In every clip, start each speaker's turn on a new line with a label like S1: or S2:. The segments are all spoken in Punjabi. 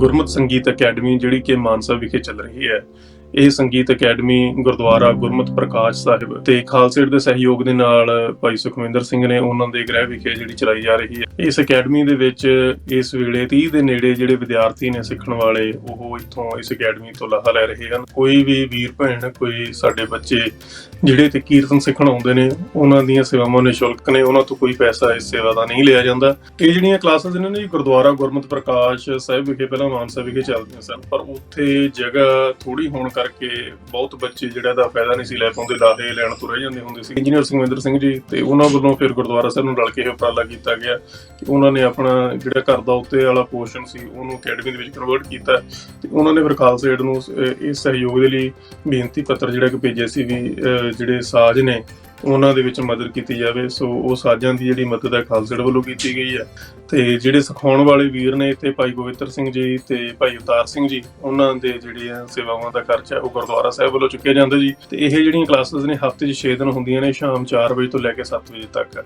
S1: ਗੁਰਮਤ ਸੰਗੀਤ ਅਕੈਡਮੀ ਜਿਹੜੀ ਕਿ ਮਾਨਸਾ ਵਿਖੇ ਚੱਲ ਰਹੀ ਹੈ। ਇਹ ਸੰਗੀਤ ਅਕੈਡਮੀ ਗੁਰਦੁਆਰਾ ਗੁਰਮਤ ਪ੍ਰਕਾਸ਼ ਸਾਹਿਬ ਤੇ ਖਾਲਸੇ ਦੇ ਸਹਿਯੋਗ ਦੇ ਨਾਲ ਭਾਈ ਸੁਖਵਿੰਦਰ ਸਿੰਘ ਨੇ ਉਹਨਾਂ ਦੇ ਗ੍ਰਹਿ ਵਿਖੇ ਜਿਹੜੀ ਚਲਾਈ ਜਾ ਰਹੀ ਹੈ। ਇਸ ਅਕੈਡਮੀ ਦੇ ਵਿੱਚ ਇਸ ਵੇਲੇ 30 ਦੇ ਨੇੜੇ ਜਿਹੜੇ ਵਿਦਿਆਰਥੀ ਨੇ ਸਿੱਖਣ ਵਾਲੇ, ਉਹ ਇੱਥੋਂ ਇਸ ਅਕੈਡਮੀ ਤੋਂ ਲਾਹਾ ਲੈ ਰਹੇ ਹਨ। ਕੋਈ ਵੀ ਵੀਰ ਭੈਣ, ਕੋਈ ਸਾਡੇ ਬੱਚੇ ਜਿਹੜੇ ਤੇ ਕੀਰਤਨ ਸਿੱਖਣ ਆਉਂਦੇ ਨੇ, ਉਹਨਾਂ ਦੀਆਂ ਸੇਵਾਵਾਂ ਨਿਸ਼ੁਲਕ ਨੇ, ਉਹਨਾਂ ਤੋਂ ਕੋਈ ਪੈਸਾ ਇਸ ਸੇਵਾ ਦਾ ਨਹੀਂ ਲਿਆ ਜਾਂਦਾ। ਇਹ ਜਿਹੜੀਆਂ ਕਲਾਸਿਸ ਨੇ ਗੁਰਦੁਆਰਾ ਗੁਰਮਤ ਪ੍ਰਕਾਸ਼ ਸਾਹਿਬ ਵਿਖੇ, ਪਹਿਲਾਂ ਮਾਨਸਾ ਵਿਖੇ ਚੱਲਦੀਆਂ ਸਨ, ਪਰ ਉੱਥੇ ਜਗ੍ਹਾ ਥੋੜੀ ਹੋਣ ਕਰਕੇ ਬਹੁਤ ਬੱਚੇ ਜਿਹੜਾ ਦਾ ਫਾਇਦਾ ਨਹੀਂ ਸੀ ਲੈ ਪਾਉਂਦੇ ਲਾਹੇ ਲੈਣ ਤੋਂ ਰਹਿ ਜਾਂਦੇ ਹੁੰਦੇ ਸੀ। ਇੰਜੀਨੀਅਰ ਸਿੰਘਵਿੰਦਰ ਸਿੰਘ ਜੀ ਤੇ ਉਹਨਾਂ ਵੱਲੋਂ ਫਿਰ ਗੁਰਦੁਆਰਾ ਸਾਹਿਬ ਨੂੰ ਰਲ ਕੇ ਇਹ ਉਪਰਾਲਾ ਕੀਤਾ ਗਿਆ ਕਿ ਉਹਨਾਂ ਨੇ ਆਪਣਾ ਜਿਹੜਾ ਘਰ ਦਾ ਉੱਤੇ ਵਾਲਾ ਪੋਰਸ਼ਨ ਸੀ ਉਹਨੂੰ ਅਕੈਡਮੀ ਦੇ ਵਿੱਚ ਕਨਵਰਟ ਕੀਤਾ ਤੇ ਉਹਨਾਂ ਨੇ ਫਿਰ ਖਾਲਸਾ ਏਡ ਨੂੰ ਇਸ ਸਹਿਯੋਗ ਦੇ ਲਈ ਬੇਨਤੀ ਪੱਤਰ ਜਿਹੜਾ ਕਿ ਭੇਜਿਆ ਸੀ ਵੀ ਅਹ, ਜਿਹੜੇ ਸਾਜ਼ ਨੇ ਉਹਨਾਂ ਦੇ ਵਿੱਚ ਮਦਦ ਕੀਤੀ ਜਾਵੇ। ਸੋ ਉਹ ਸਾਜ਼ਾਂ ਦੀ ਜਿਹੜੀ ਮਦਦ ਹੈ ਖਾਲਸੇੜ ਵੱਲੋਂ ਕੀਤੀ ਗਈ ਹੈ। ਤੇ ਜਿਹੜੇ ਸਿਖਾਉਣ ਵਾਲੇ ਵੀਰ ਨੇ ਇੱਥੇ ਭਾਈ ਗੋਬਿੰਦਰ ਸਿੰਘ ਜੀ ਤੇ ਭਾਈ ਅਵਤਾਰ ਸਿੰਘ ਜੀ, ਉਹਨਾਂ ਦੇ ਜਿਹੜੀਆਂ ਸੇਵਾਵਾਂ ਦਾ ਖਰਚਾ ਉਹ ਗੁਰਦੁਆਰਾ ਸਾਹਿਬ ਵੱਲੋਂ ਚੁੱਕਿਆ ਜਾਂਦਾ ਜੀ। ਤੇ ਇਹ ਜਿਹੜੀਆਂ ਕਲਾਸਿਸ ਨੇ, ਹਫ਼ਤੇ 'ਚ 6 ਦਿਨ ਹੁੰਦੀਆਂ ਨੇ, ਸ਼ਾਮ 4 ਵਜੇ ਤੋਂ ਲੈ ਕੇ 7 ਵਜੇ ਤੱਕ।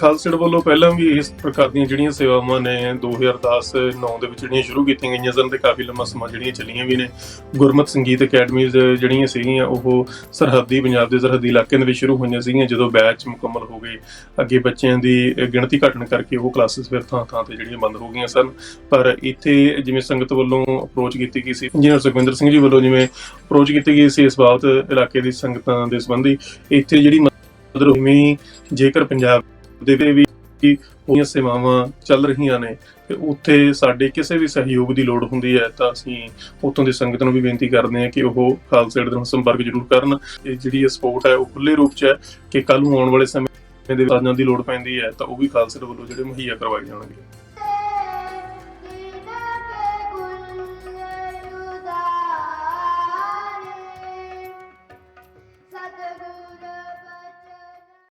S1: ਖਾਲਸਾ ਵੱਲੋਂ ਪਹਿਲਾਂ ਵੀ ਇਸ ਪ੍ਰਕਾਰ ਦੀਆਂ ਜਿਹੜੀਆਂ ਸੇਵਾਵਾਂ ਨੇ 2010-9 ਦੇ ਵਿੱਚ ਜਿਹੜੀਆਂ ਸ਼ੁਰੂ ਕੀਤੀਆਂ ਗਈਆਂ ਸਨ ਤੇ ਕਾਫੀ ਲੰਮਾ ਸਮਾਂ ਜਿਹੜੀਆਂ ਚੱਲੀਆਂ ਵੀ ਨੇ, ਗੁਰਮਤ ਸੰਗੀਤ ਅਕੈਡਮੀਜ਼ ਜਿਹੜੀਆਂ ਸੀਗੀਆਂ, ਉਹ ਸਰਹੱਦੀ ਪੰਜਾਬ ਦੇ ਸਰਹੱਦੀ ਇਲਾਕਿਆਂ ਦੇ ਵਿੱਚ ਸ਼ੁਰੂ ਹੋਈਆਂ ਸੀਗੀਆਂ, ਜਦੋਂ ਬੈਚ ਮੁਕੰਮਲ ਹੋ ਗਏ, ਅੱਗੇ ਬੱਚਿਆਂ ਦੀ ਗਿਣਤੀ ਘਟਣ ਕਰਕੇ ਉਹ ਕਲਾਸਿਸ ਫਿਰ ਥਾਂ ਥਾਂ ਤੇ ਜਿਹੜੀਆਂ ਬੰਦ ਹੋ ਗਈਆਂ ਸਨ। ਪਰ ਇੱਥੇ ਜਿਵੇਂ ਸੰਗਤ ਵੱਲੋਂ ਅਪਰੋਚ ਕੀਤੀ ਗਈ ਸੀ ਇੰਜੀਨੀਅਰ ਸੁਖਵਿੰਦਰ ਸਿੰਘ ਜੀ ਵੱਲੋਂ ਜਿਵੇਂ ਅਪਰੋਚ ਕੀਤੀ ਗਈ ਸੀ ਇਸ ਬਾਬਤ ਇਲਾਕੇ ਦੀ ਸੰਗਤਾਂ ਦੇ ਸੰਬੰਧੀ, ਇੱਥੇ ਜਿਹੜੀ ਮਦਦ ਹੋਈ ਜੇਕਰ ਪੰਜਾਬ ਦੇ ਵੀ ਉਹਦੀਆਂ ਸੇਵਾਵਾਂ ਚੱਲ ਰਹੀਆਂ ਨੇ, ਤੇ ਉੱਥੇ ਸਾਡੇ ਕਿਸੇ ਵੀ ਸਹਿਯੋਗ ਦੀ ਲੋੜ ਹੁੰਦੀ ਹੈ, ਤਾਂ ਅਸੀਂ ਉੱਥੋਂ ਦੀ ਸੰਗਤ ਨੂੰ ਵੀ ਬੇਨਤੀ ਕਰਦੇ ਹਾਂ ਕਿ ਉਹ ਖਾਲਸਾ ਏਡ ਦੇ ਨਾਲ ਸੰਪਰਕ ਜ਼ਰੂਰ ਕਰਨ। ਇਹ ਜਿਹੜੀ ਸਪੋਰਟ ਹੈ, ਉਹ ਖੁੱਲੇ ਰੂਪ 'ਚ ਹੈ ਕਿ ਕੱਲ ਨੂੰ ਆਉਣ ਵਾਲੇ ਸਮੇਂ ਦੇ ਸਾਧਨਾਂ ਦੀ ਲੋੜ ਪੈਂਦੀ ਹੈ, ਤਾਂ ਉਹ ਵੀ ਖਾਲਸਾ ਵੱਲੋਂ ਜਿਹੜੇ ਮੁਹੱਈਆ ਕਰਵਾਏ ਜਾਣਗੇ।